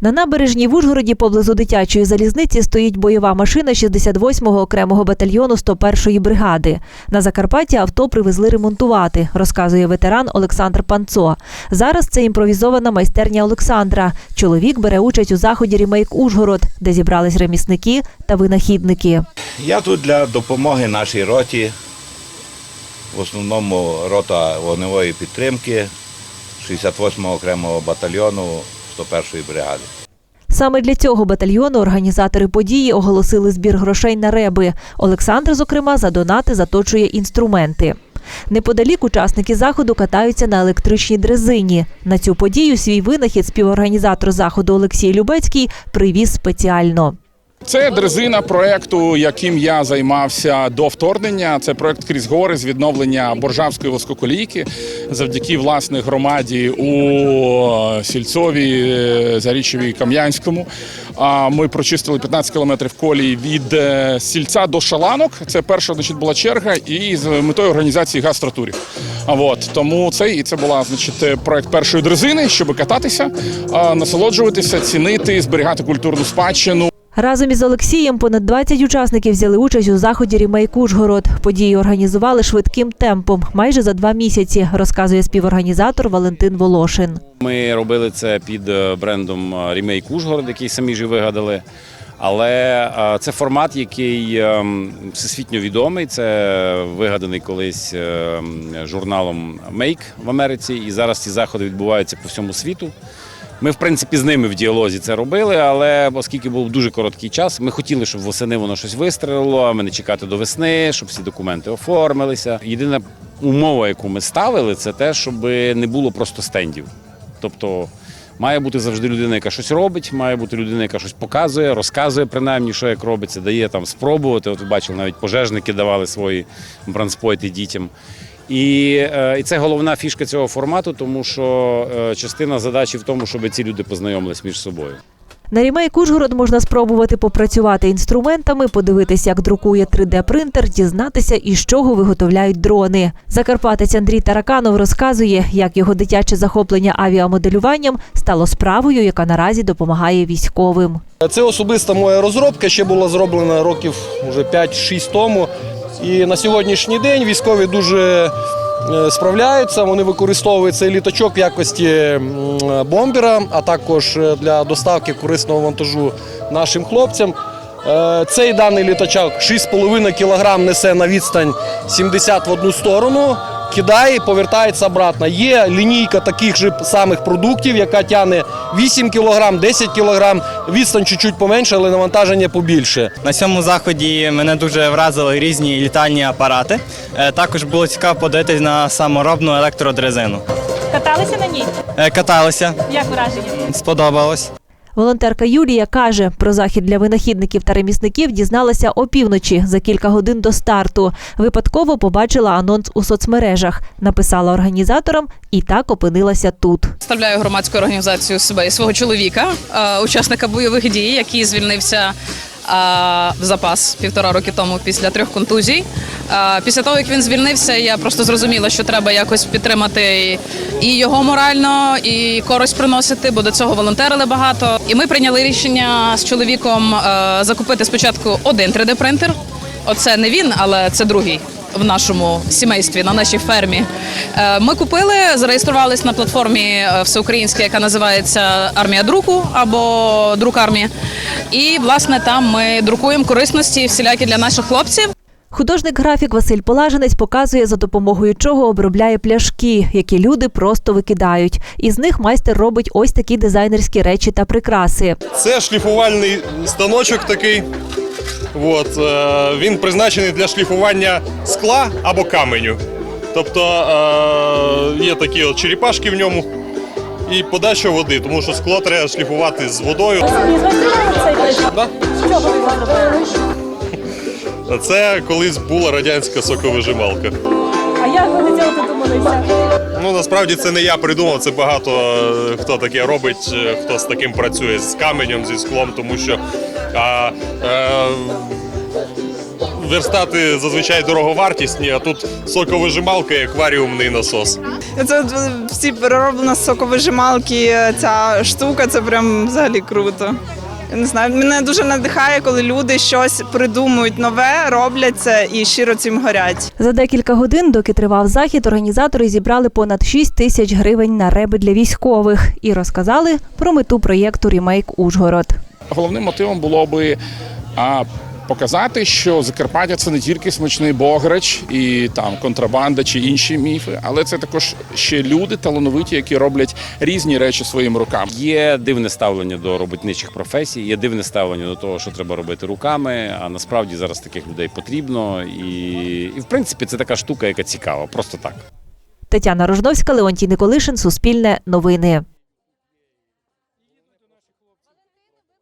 На набережній в Ужгороді поблизу дитячої залізниці стоїть бойова машина 68-го окремого батальйону 101-ї бригади. На Закарпаття авто привезли ремонтувати, розказує ветеран Олександр Панцо. Зараз це імпровізована майстерня Олександра. Чоловік бере участь у заході Рімейк Ужгород, де зібрались ремісники та винахідники. Я тут для допомоги нашій роті, в основному рота вогневої підтримки 68-го окремого батальйону 101-ї бригади. Саме для цього батальйону організатори події оголосили збір грошей на реби. Олександр, зокрема, за донати заточує інструменти. Неподалік учасники заходу катаються на електричній дрезині. На цю подію свій винахід співорганізатор заходу Олексій Любецький привіз спеціально. Це дрезина проекту, яким я займався до вторгнення. Це проект крізь гори з відновлення боржавської воскоколійки завдяки власне громаді у Сільцові, е, Зарічеві, Кам'янському. А Ми прочистили 15 кілометрів колії від е, сільця до шаланок. Це перша значить, була черга, і з метою організації гастротурів. А от тому це і це була значить проект першої дрезини, щоб кататися, насолоджуватися, цінити, зберігати культурну спадщину. Разом із Олексієм понад 20 учасників взяли участь у заході Рімейк Ужгород. Події організували швидким темпом, майже за два місяці, розказує співорганізатор Валентин Волошин. Ми робили це під е, брендом е, Remake Ужгород, який самі ж вигадали. Але е, це формат, який ем, всесвітньо відомий. Це вигаданий колись ем, журналом Make в Америці, і зараз ці заходи відбуваються по всьому світу. Ми, в принципі, з ними в діалозі це робили, але оскільки був дуже короткий час, ми хотіли, щоб восени воно щось вистрелило, а ми не чекати до весни, щоб всі документи оформилися. Єдина умова, яку ми ставили, це те, щоб не було просто стендів. Тобто має бути завжди людина, яка щось робить, має бути людина, яка щось показує, розказує принаймні, що як робиться, дає там спробувати. От ви бачили, навіть пожежники давали свої бранспойти дітям. І, е, і це головна фішка цього формату, тому що е, частина задачі в тому, щоб ці люди познайомились між собою. На Рімейк Ужгород можна спробувати попрацювати інструментами, подивитися, як друкує 3D-принтер, дізнатися, із чого виготовляють дрони. Закарпатець Андрій Тараканов розказує, як його дитяче захоплення авіамоделюванням стало справою, яка наразі допомагає військовим. Це особиста моя розробка, ще була зроблена років вже 5-6 тому. І на сьогоднішній день військові дуже е, справляються. Вони використовують цей літачок в якості бомбера, а також е, для доставки корисного вантажу нашим хлопцям. Е, Цей даний літачок 6,5 кг несе на відстань 70 в одну сторону, кидає і повертається обратно. Є лінійка таких же самих продуктів, яка тягне 8 кг, 10 кг, відстань чуть-чуть поменше, але навантаження побільше. На цьому заході мене дуже вразили різні літальні апарати. Е, Також було цікаво подивитись на саморобну електродрезину. Каталися на ній? Е, Каталися, Як враження? сподобалось. Волонтерка Юлія каже, про захід для винахідників та ремісників дізналася опівночі за кілька годин до старту. Випадково побачила анонс у соцмережах, написала організаторам і так опинилася тут. Представляю громадську організацію себе і свого чоловіка, е, учасника бойових дій, який звільнився в запас півтора роки тому після трьох контузій. Е, Після того, як він звільнився, я просто зрозуміла, що треба якось підтримати і його морально, і користь приносити, бо до цього волонтерили багато. І ми прийняли рішення з чоловіком е, закупити спочатку один 3D-принтер. Оце не він, але це другий в нашому сімействі, на нашій фермі. Е, Ми купили, зареєструвались на платформі е, всеукраїнській, яка називається Армія друку або Друк армії. І власне там ми друкуємо корисності всілякі для наших хлопців. Художник-графік Василь Полаженець показує, за допомогою чого обробляє пляшки, які люди просто викидають. Із них майстер робить ось такі дизайнерські речі та прикраси. Це шліфувальний станочок такий. От, е, він призначений для шліфування скла або каменю. Тобто е, є такі от черепашки в ньому і подача води, тому що скло треба шліфувати з водою. Да? Це колись була радянська соковижималка. А як до цього додумалися? Ну насправді це не я придумав, це багато е, хто таке робить, хто з таким працює з каменем, зі склом, тому що а, верстати зазвичай дороговартісні, а тут соковижималка і акваріумний насос. Це е, всі перероблена з соковижималки, е, ця штука, це прям взагалі круто. Я не знаю, мене дуже надихає, коли люди щось придумують нове, роблять це і щиро цим горять. За декілька годин, доки тривав захід, організатори зібрали понад 6 тисяч гривень на реби для військових і розказали про мету проєкту Рімейк Ужгород. Головним мотивом було би а, показати, що Закарпаття це не тільки смачний бограч і там контрабанда чи інші міфи, але це також ще люди талановиті, які роблять різні речі своїми руками. Є дивне ставлення до робітничих професій, є дивне ставлення до того, що треба робити руками. А насправді зараз таких людей потрібно. І, і в принципі, це така штука, яка цікава, просто так. Тетяна Рожновська, Леонтій Николишин, Суспільне новини.